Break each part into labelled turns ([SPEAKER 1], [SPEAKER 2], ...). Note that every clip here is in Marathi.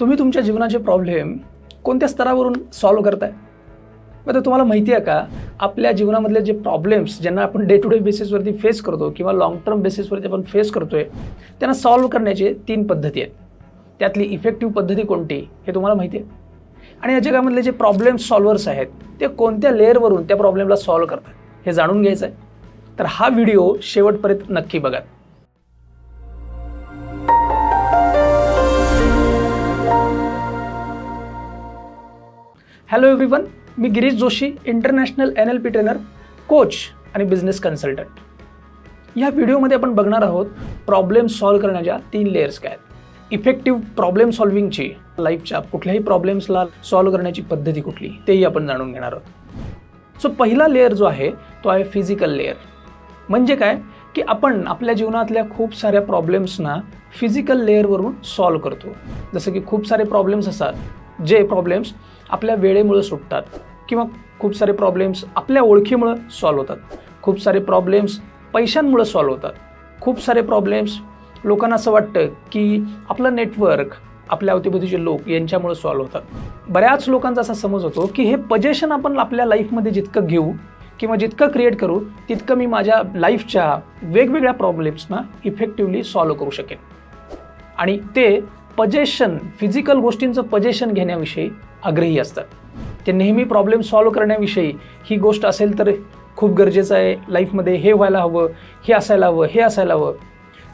[SPEAKER 1] तुम्ही तुमच्या जीवनाचे प्रॉब्लेम कोणत्या स्तरावरून सॉल्व्ह करताय? आता तुम्हाला माहिती आहे का? आपल्या जीवनामधले जे प्रॉब्लेम्स ज्यांना आपण डे टू डे बेसिसवरती फेस करतो किंवा लॉंग टर्म बेसिसवरती आपण फेस करतोय त्यांना सॉल्व्ह करण्याचे तीन पद्धती आहेत. त्यातली इफेक्टिव्ह पद्धती कोणती हे तुम्हाला माहिती आहे? आणि या जगामधले जे प्रॉब्लेम सॉल्व्हर्स आहेत ते कोणत्या लेअरवरून त्या प्रॉब्लेमला सॉल्व्ह करतात हे जाणून घ्यायचं आहे तर हा व्हिडिओ शेवटपर्यंत नक्की बघा. हॅलो एव्हरीवन मी Girish Joshi international N L P trainer coach आणि बिझनेस कन्सल्टंट या व्हिडिओमध्ये आपण बघणार आहोत प्रॉब्लेम सॉल्व्ह करण्याच्या तीन लेयर्स काय आहेत. इफेक्टिव्ह प्रॉब्लेम सॉल्व्हिंगची लाईफच्या कुठल्याही प्रॉब्लेम्सला सॉल्व्ह करण्याची पद्धती कुठली तेही आपण जाणून घेणार आहोत. सो पहिला लेअर जो आहे तो आहे फिजिकल लेअर म्हणजे काय? की आपण आपल्या जीवनातल्या खूप साऱ्या प्रॉब्लेम्सना फिजिकल लेअरवरून सॉल्व्ह करतो. जसं की खूप सारे प्रॉब्लेम्स असतात. जे प्रॉब्लेम्स आपल्या वेळेमुळे सुटतात किंवा खूप सारे प्रॉब्लेम्स आपल्या ओळखीमुळं सॉल्व्ह होतात. खूप सारे प्रॉब्लेम्स पैशांमुळं सॉल्व्ह होतात. खूप सारे प्रॉब्लेम्स लोकांना असं वाटतं की आपलं नेटवर्क आपल्या अवतीभोवतीचे लोक यांच्यामुळे सॉल्व्ह होतात. बऱ्याच लोकांचा असा समज होतो की हे पजेशन आपण आपल्या लाईफमध्ये जितकं घेऊ किंवा जितकं क्रिएट करू तितकं मी माझ्या लाईफच्या वेगवेगळ्या प्रॉब्लेम्सना इफेक्टिव्हली सॉल्व्ह करू शकेन. आणि ते पजेशन फिजिकल गोष्टींचं पजेशन घेण्याविषयी आग्रही असतात. ते नेहमी प्रॉब्लेम सॉल्व्ह करण्याविषयी ही गोष्ट असेल तर खूप गरजेचं आहे लाईफमध्ये हे व्हायला हवं हे असायला हवं हे असायला हवं.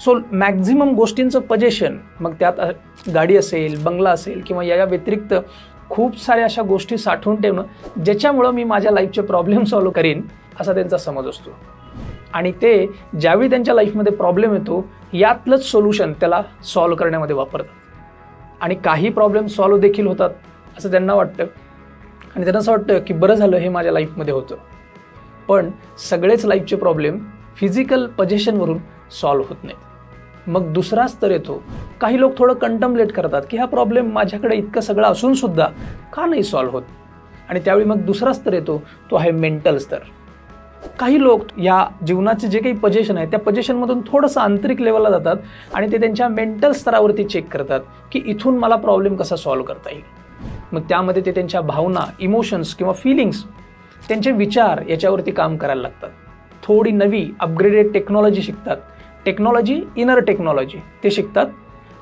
[SPEAKER 1] सो मॅक्झिमम गोष्टींचं पजेशन मग त्यात गाडी असेल बंगला असेल किंवा या या व्यतिरिक्त खूप साऱ्या अशा गोष्टी साठवून ठेवणं ज्याच्यामुळं मी माझ्या लाईफचे प्रॉब्लेम सॉल्व्ह करीन असा त्यांचा समज असतो. आणि ते ज्यावेळी त्यांच्या लाईफमध्ये प्रॉब्लेम येतो यातलंच सोल्युशन त्याला सॉल्व्ह करण्यामध्ये वापरतात. आणि काही प्रॉब्लेम सॉल्व देखील होतात असं त्यांना वाटतं. आणि त्यांना असं वाटतं की बरं झालं हे माझ्या लाईफमध्ये होतं. पण सगळेच लाईफचे प्रॉब्लेम फिजिकल पजेशनवरून सॉल्व होत नाहीत. मग दुसरा स्तर येतो. काही लोक थोडं कंटम्पलेट करतात की हा प्रॉब्लेम माझ्याकडे इतकं सगळं असूनसुद्धा का नाही सॉल्व होत? आणि त्यावेळी मग दुसरा स्तर येतो तो आहे मेंटल स्तर. काही लोक या जीवनाचे जे काही पजेशन आहे त्या पजेशनमधून थोडंसं आंतरिक लेवलला जातात आणि ते त्यांच्या मेंटल स्तरावरती चेक करतात की इथून मला प्रॉब्लेम कसा सॉल्व्ह करता येईल. मग त्यामध्ये ते त्यांच्या भावना इमोशन्स किंवा फिलिंग्स त्यांचे विचार याच्यावरती काम करायला लागतात. थोडी नवी अपग्रेडेड टेक्नॉलॉजी शिकतात. टेक्नॉलॉजी इनर टेक्नॉलॉजी ते शिकतात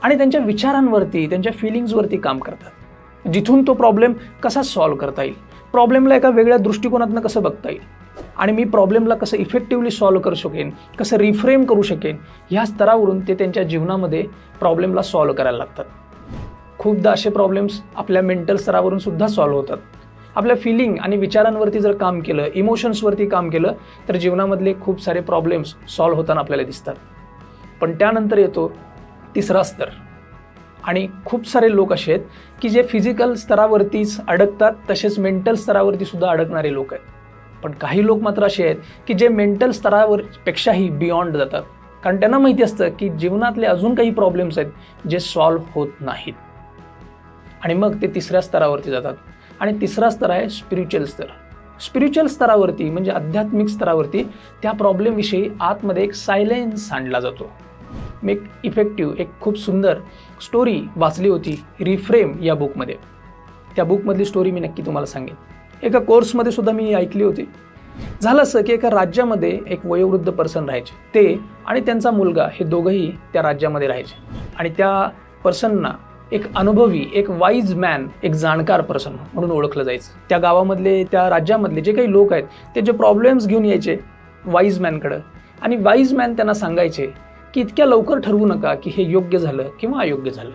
[SPEAKER 1] आणि त्यांच्या विचारांवरती त्यांच्या फिलिंग्सवरती काम करतात. जिथून तो प्रॉब्लेम कसा सॉल्व्ह करता येईल? प्रॉब्लेमला एका वेगळ्या दृष्टिकोनातनं कसं बघता येईल? आणि मी प्रॉब्लेमला कसं इफेक्टिव्हली सॉल्व्ह करू शकेन कसं रिफ्रेम करू शकेन ह्या स्तरावरून ते त्यांच्या जीवनामध्ये प्रॉब्लेमला सॉल्व्ह करायला लागतात. खूपदा असे प्रॉब्लेम्स आपल्या मेंटल स्तरावरून सुद्धा सॉल्व्ह होतात. आपल्या फिलिंग आणि विचारांवरती जर काम केलं इमोशन्सवरती काम केलं तर जीवनामधले खूप सारे प्रॉब्लेम्स सॉल्व्ह होताना आपल्याला दिसतात. पण त्यानंतर येतो तिसरा स्तर. आणि खूप सारे लोक असे आहेत की जे फिजिकल स्तरावरतीच अडकतात तसेच मेंटल स्तरावरती सुद्धा अडकणारे लोक आहेत. पण काही लोक मात्र असे आहेत की जे मेंटल स्तरावर पेक्षाही बियॉन्ड जातात. कारण त्यांना माहिती असतं की जीवनातले अजून काही प्रॉब्लेम्स आहेत जे सॉल्व्ह होत नाहीत. आणि मग ते तिसऱ्या स्तरावरती जातात. आणि तिसरा स्तर आहे स्पिरिच्युअल स्तर. स्पिरिच्युअल स्तरावरती म्हणजे आध्यात्मिक स्तरावरती त्या प्रॉब्लेमविषयी आतमध्ये एक सायलेन्स आणला जातो. मी एक इफेक्टिव्ह एक खूप सुंदर स्टोरी वाचली होती रिफ्रेम या बुकमध्ये त्या बुकमधली स्टोरी मी नक्की तुम्हाला सांगेन. एका कोर्समध्ये सुद्धा मी ऐकली होती. झालं असं की एका राज्यामध्ये एक वयोवृद्ध पर्सन राहायचे. ते आणि त्यांचा मुलगा हे दोघंही त्या राज्यामध्ये राहायचे. आणि त्या पर्सनना एक अनुभवी एक वाईज मॅन एक जाणकार पर्सन म्हणून ओळखलं जायचं. त्या गावामधले त्या राज्यामधले जे काही लोक आहेत ते जे प्रॉब्लेम्स घेऊन यायचे वाईज मॅनकडं आणि वाईज मॅन त्यांना सांगायचे की इतक्या लवकर ठरवू नका की हे योग्य झालं किंवा अयोग्य झालं.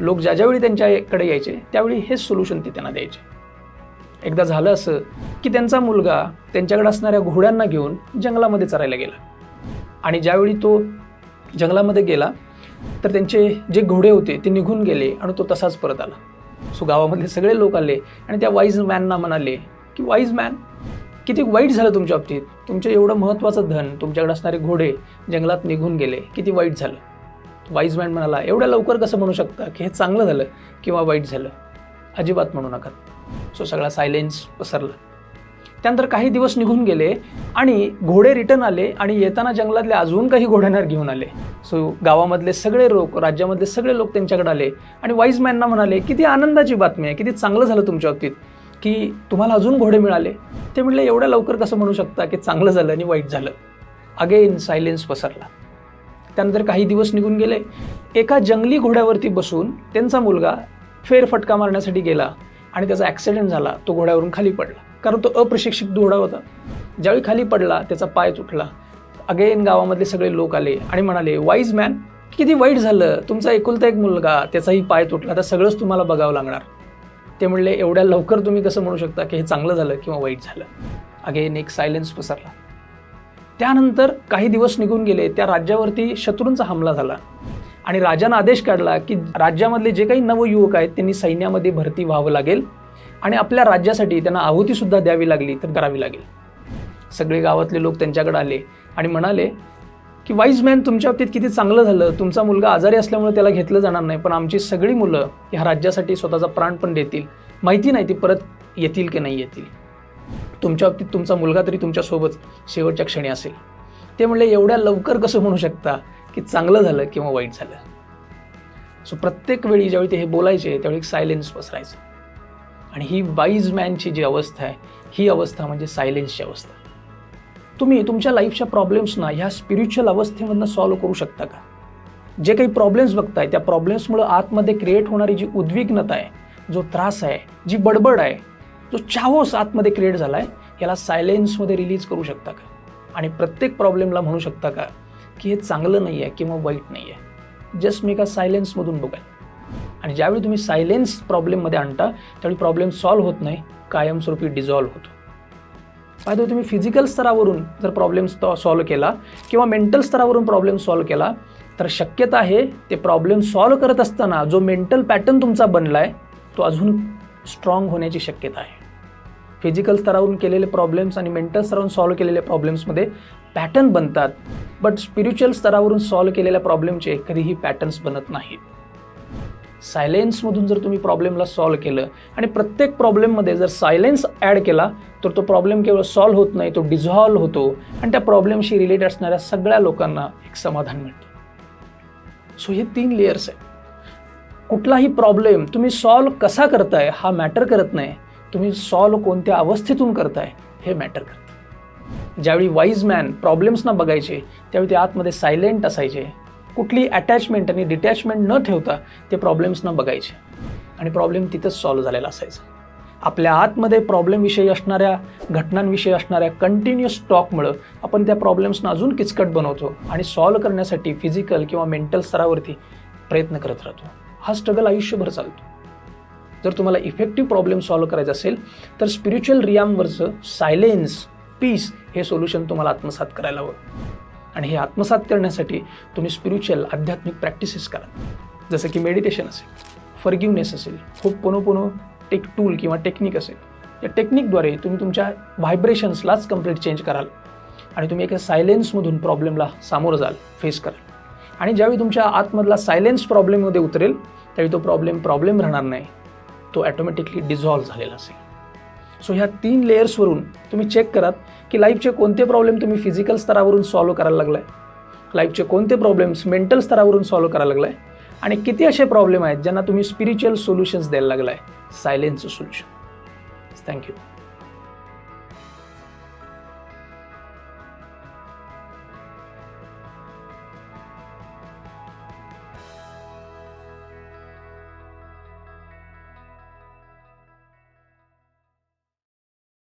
[SPEAKER 1] लोक ज्या ज्यावेळी त्यांच्याकडे यायचे त्यावेळी हेच सोल्युशन ते त्यांना द्यायचे. एकदा झालं असं की त्यांचा मुलगा त्यांच्याकडे असणाऱ्या घोड्यांना घेऊन जंगलामध्ये चरायला गेला. आणि ज्यावेळी तो जंगलामध्ये गेला तर त्यांचे जे घोडे होते ते निघून गेले आणि तो तसाच परत आला. सो गावामधले सगळे लोक आले आणि त्या वाईज मॅनना म्हणाले की वाईज मॅन किती वाईट झालं तुमच्या बाबतीत? तुमचं एवढं महत्त्वाचं धन तुमच्याकडे असणारे घोडे जंगलात निघून गेले. किती वाईट झालं. वाईज मॅन म्हणाला एवढ्या लवकर कसं म्हणू शकता की हे चांगलं झालं किंवा वाईट झालं? अजिबात म्हणू नका. सो सगळा सायलेन्स पसरला. त्यानंतर काही दिवस निघून गेले आणि घोडे रिटर्न आले आणि येताना जंगलातले अजून काही घोड्यांवर घेऊन आले. सो गावामधले सगळे लोक राज्यामधले सगळे लोक त्यांच्याकडे आले आणि वाईज मॅनना म्हणाले किती आनंदाची बातमी आहे. किती चांगलं झालं तुमच्या बाबतीत. की तुम्हाला अजून घोडे मिळाले. ते म्हटलं एवढ्या लवकर कसं म्हणू शकता की चांगलं झालं आणि वाईट झालं. अगेन सायलेन्स पसरला. त्यानंतर काही दिवस निघून गेले. एका जंगली घोड्यावरती बसून त्यांचा मुलगा फेरफटका मारण्यासाठी गेला आणि त्याचा ॲक्सिडेंट झाला तो घोड्यावरून खाली पडला. कारण तो अप्रशिक्षित घोडा होता. ज्यावेळी खाली पडला त्याचा पाय तुटला. अगेन गावामधले सगळे लोक आले आणि म्हणाले वाईज मॅन किती वाईट झालं. तुमचा एकुलता एक मुलगा त्याचाही पाय तुटला. तर सगळंच तुम्हाला बघावं लागणार. ते म्हणले एवढ्या लवकर तुम्ही कसं म्हणू शकता की हे चांगलं झालं किंवा वाईट झालं? अगेन एक सायलेन्स पसरला. त्यानंतर काही दिवस निघून गेले. त्या राज्यावरती शत्रूंचा हमला झाला. आणि राजानं आदेश काढला की राज्यामधले जे काही नवयुवक आहेत त्यांनी सैन्यामध्ये भरती व्हावं लागेल आणि आपल्या राज्यासाठी त्यांना आहुतीसुद्धा द्यावी लागली तर करावी लागेल. सगळे गावातले लोक त्यांच्याकडे आले आणि म्हणाले की वाईज मॅन तुमच्या बाबतीत किती चांगलं झालं. तुमचा मुलगा आजारी असल्यामुळे त्याला घेतलं जाणार नाही पण आमची सगळी मुलं ह्या राज्यासाठी स्वतःचा प्राण पण देतील. माहिती नाही ती परत येतील की नाही येतील. तुमच्या बाबतीत तुमचा मुलगा तरी तुमच्यासोबत शेवटच्या क्षणी असेल. ते म्हणले एवढ्या लवकर कसं म्हणू शकता? की चांगलं झालं किंवा वाईट झालं. सो प्रत्येक वेळी ज्यावेळी ते हे बोलायचे त्यावेळी एक सायलेन्स पसरायचं. आणि ही वाईज मॅनची जी अवस्था आहे ही अवस्था म्हणजे सायलेन्सची अवस्था. तुम्ही तुमच्या लाईफच्या प्रॉब्लेम्सना ह्या स्पिरिच्युअल अवस्थेमधनं सॉल्व्ह करू शकता का? जे काही प्रॉब्लेम्स बघताय त्या प्रॉब्लेम्समुळं आतमध्ये क्रिएट होणारी जी उद्विग्नता आहे जो त्रास आहे जी बडबड आहे जो चावोस आतमध्ये क्रिएट झाला आहे याला सायलेन्समध्ये रिलीज करू शकता का? आणि प्रत्येक प्रॉब्लेमला म्हणू शकता का? की हे चांगलं नाही आहे किंवा वाईट नाही आहे. जस्ट मी एका सायलेन्समधून बघाल आणि ज्यावेळी तुम्ही सायलेन्स प्रॉब्लेममध्ये आणता त्यावेळी प्रॉब्लेम सॉल्व्ह होत नाही कायमस्वरूपी डिझॉल्व्ह होतो. फायदा हो, तुम्ही फिजिकल स्तरावरून जर प्रॉब्लेम सॉल्व्ह केला किंवा मेंटल स्तरावरून प्रॉब्लेम सॉल्व्ह केला तर शक्यता आहे ते प्रॉब्लेम सॉल्व्ह करत असताना जो मेंटल पॅटर्न तुमचा बनला आहे तो अजून स्ट्रॉंग होण्याची शक्यता आहे. फिजिकल स्तरावरून केलेले प्रॉब्लेम्स आणि मेंटल स्तरावरून सॉल्व्ह केलेल्या प्रॉब्लेम्समध्ये पॅटर्न बनतात. बट स्पिरिच्युअल स्तरावरून सॉल्व्ह केलेल्या प्रॉब्लेमचे कधीही पॅटर्न्स बनत नाहीत. सायलेन्समधून जर तुम्ही प्रॉब्लेमला सॉल्व्ह केलं आणि प्रत्येक प्रॉब्लेममध्ये जर सायलेन्स ॲड केला तर तो प्रॉब्लेम केवळ सॉल्व्ह होत नाही तो डिझॉल्व्ह होतो. आणि त्या प्रॉब्लेमशी रिलेटेड असणाऱ्या सगळ्या लोकांना एक समाधान मिळतं. सो हे तीन लेयर्स आहेत. कुठलाही प्रॉब्लेम तुम्ही सॉल्व्ह कसा करताय हा मॅटर करत नाही. तुम्ही सॉल्व कोणत्या अवस्थेतून करताय हे मॅटर करतं. ज्यावेळी वाईज मॅन प्रॉब्लेम्सना बघायचे त्यावेळी ते आतमध्ये सायलेंट असायचे. कुठली अटॅचमेंट आणि डिटॅचमेंट न ठेवता ते प्रॉब्लेम्सना बघायचे. आणि प्रॉब्लेम तिथंच सॉल्व्ह झालेला असायचा. आपल्या आतमध्ये प्रॉब्लेमविषयी असणाऱ्या घटनांविषयी असणाऱ्या कंटिन्युअस टॉकमुळं आपण त्या प्रॉब्लेम्सना अजून किचकट बनवतो आणि सॉल्व्ह करण्यासाठी फिजिकल किंवा मेंटल स्तरावरती प्रयत्न करत राहतो. हा स्ट्रगल आयुष्यभर चालतो. जर तुम्हाला इफेक्टिव्ह प्रॉब्लेम सॉल्व्ह करायचा असेल तर स्पिरिच्युअल रियामवरचं सायलेन्स पीस हे सोल्युशन तुम्हाला आत्मसात करायला हवं. आणि हे आत्मसात करण्यासाठी तुम्ही स्पिरिच्युअल आध्यात्मिक प्रॅक्टिसेस करा. जसं की मेडिटेशन असेल फर्गिवनेस असेल खूप पोनो टेक टूल किंवा टेक्निक असेल या टेक्निकद्वारे तुम्ही तुमच्या व्हायब्रेशन्सलाच कंप्लीट चेंज कराल. आणि तुम्ही एका सायलेन्समधून प्रॉब्लेमला सामोरं जाल फेस कराल. आणि ज्यावेळी तुमच्या आतमधला सायलेन्स प्रॉब्लेममध्ये उतरेल त्यावेळी तो प्रॉब्लेम प्रॉब्लेम राहणार नाही. तो ॲटोमॅटिकली डिझॉल्व झालेला असेल. सो ह्या तीन लेयर्सवरून तुम्ही चेक करात की लाईफचे कोणते प्रॉब्लेम तुम्ही फिजिकल स्तरावरून सॉल्व्ह करायला लागलाय? लाईफचे कोणते प्रॉब्लेम्स मेंटल स्तरावरून सॉल्व्ह करायला लागलाय? आणि किती असे प्रॉब्लेम आहेत ज्यांना तुम्ही स्पिरिच्युअल सोल्युशन्स द्यायला लागलाय? सायलेन्सचं सोल्युशन थँक्यू